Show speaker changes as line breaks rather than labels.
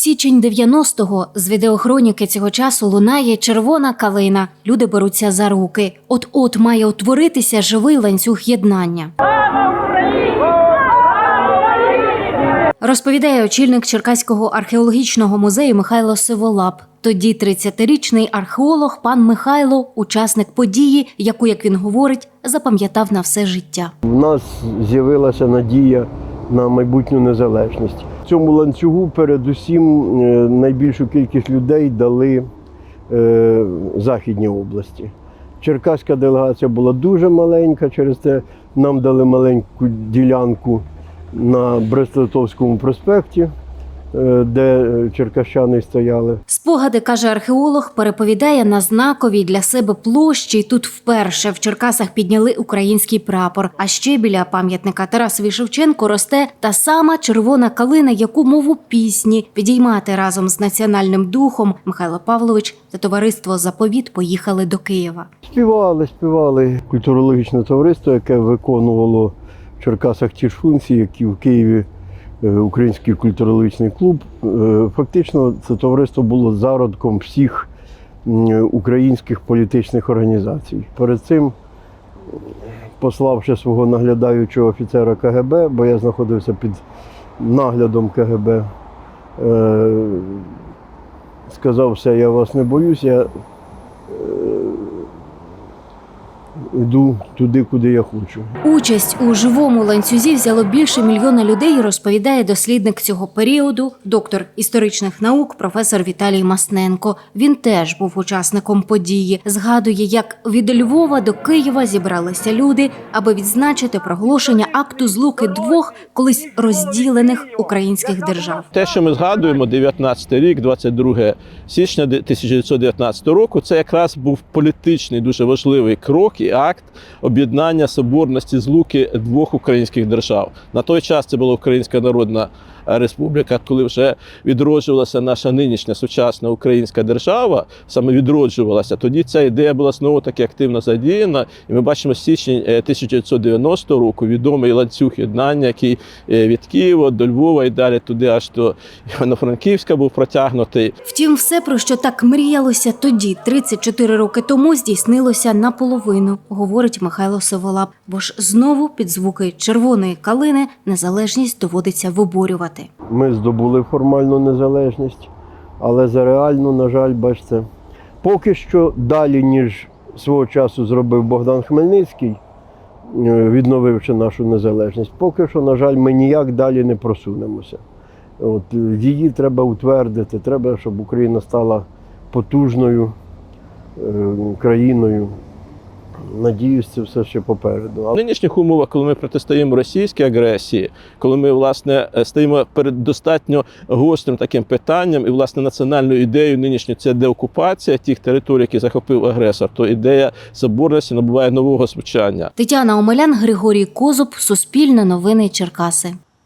Січень 90-го з відеохроніки цього часу лунає червона калина. Люди беруться за руки. От от має утворитися живий ланцюг єднання. Розповідає очільник Черкаського археологічного музею Михайло Сиволап. Тоді 30-річний археолог пан Михайло, учасник події, яку, як він говорить, запам'ятав на все життя.
В нас з'явилася надія на майбутню незалежність. Цьому ланцюгу передусім е, найбільшу кількість людей дали е, західні області. Черкаська делегація була дуже маленька, через це нам дали маленьку ділянку на Брест-Литовському проспекті, де е, черкащани стояли.
Спогади, каже археолог, переповідає на знаковій для себе площі. І Тут вперше в Черкасах підняли український прапор. А ще біля пам'ятника Тарасові Шевченко росте та сама червона калина, яку мову пісні підіймати разом з національним духом Михайло Павлович та товариство Заповіт поїхали до Києва.
Співали, співали культурологічне товариство, яке виконувало в Черкасах ті ж функції, які в Києві е, Український культурологічний клуб. Е, Фактично, це товариство було зародком всіх українських політичних організацій. Перед цим, е, пославши свого наглядаючого офіцера КГБ, бо я знаходився під наглядом КГБ, е, сказав, все, я вас не боюсь, я йду туди, куди я хочу.
Участь у живому ланцюзі взяло більше мільйона людей, розповідає дослідник цього періоду, доктор історичних наук, професор Віталій Масненко. Він теж був учасником події. Згадує, як від Львова до Києва зібралися люди, аби відзначити проголошення акту злуки двох колись розділених українських держав.
Те, що ми згадуємо, 19 рік, 22 січня 1919 року, це якраз був політичний дуже важливий крок і акт об'єднання соборності з луки двох українських держав. На той час це була Українська Народна Республіка, коли вже відроджувалася наша нинішня сучасна українська держава, саме відроджувалася. Тоді ця ідея була знову таки активно задіяна. І ми бачимо січень е, 1990 року відомий ланцюг єднання, який е, від Києва до Львова і далі туди аж до Івано-Франківська був протягнутий.
Втім, все, про що так мріялося тоді, 34 роки тому, здійснилося наполовину, говорить Михайло Сиволап. Бо ж знову під звуки червоної калини незалежність доводиться виборювати.
Ми здобули формальну незалежність, але за реальну, на жаль, бачите, поки що далі, ніж свого часу зробив Богдан Хмельницький, е, відновивши нашу незалежність, поки що, на жаль, ми ніяк далі не просунемося. От, е, її треба утвердити, треба, щоб Україна стала потужною е, країною. Надіюсь, це все ще попереду.
В нинішніх умовах, коли ми протистоїмо російській агресії, коли ми власне е, стоїмо перед достатньо гострим таким питанням, і власне національною ідеєю нинішньою це деокупація тих територій, які захопив агресор, то ідея соборності набуває нового звучання.
Тетяна Омелян, Григорій Козуб, Суспільне новини Черкаси.